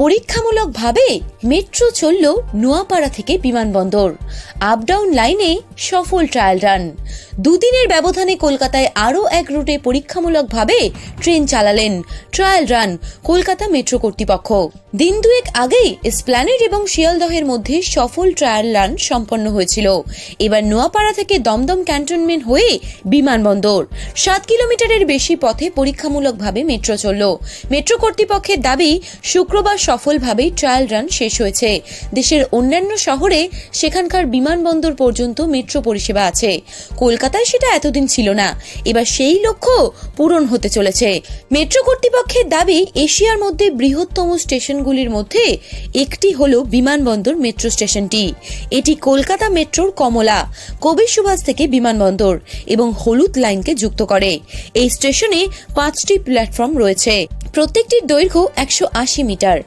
পরীক্ষামূলকভাবে মেট্রো চলল নোয়াপাড়া থেকে বিমানবন্দর। আপ ডাউন লাইনে সফল ট্রায়াল রান দুদিনের ব্যবধানে কলকাতায় আরও এক রুটে পরীক্ষামূলকভাবে ট্রেন চালালেন। ট্রায়াল রান কলকাতা মেট্রো কর্তৃপক্ষ। দিন দুয়েক আগেই স্প্ল্যানেড এবং শিয়ালদহের মধ্যে সফল ট্রায়াল রান সম্পন্ন হয়েছিল। এবার নোয়াপাড়া থেকে দমদম ক্যান্টনমেন্ট হয়ে বিমানবন্দর। সাত কিলোমিটারের বেশি পথে পরীক্ষামূলকভাবে মেট্রো চলল। মেট্রো কর্তৃপক্ষের দাবি, শুক্রবার সফলভাবেই ট্রায়াল রান শেষ হয়েছে। দেশের অন্যান্য শহরে সেখানকার বিমানবন্দর পর্যন্ত মেট্রো পরিষেবা আছে। কলকাতায় সেটা এতদিন ছিল না। এবার সেই লক্ষ্য পূরণ হতে চলেছে। মেট্রো কর্তৃপক্ষের দাবি, এশিয়ার মধ্যে বৃহত্তম স্টেশনগুলির মধ্যে একটি হল বিমানবন্দর মেট্রো স্টেশনটি। এটি কলকাতা মেট্রোর কমলা, কবি সুভাষ থেকে বিমানবন্দর এবং হলুদ লাইনকে যুক্ত করে। এই স্টেশনে পাঁচটি প্ল্যাটফর্ম রয়েছে। প্রত্যেকটির দৈর্ঘ্য একশো আশি মিটার।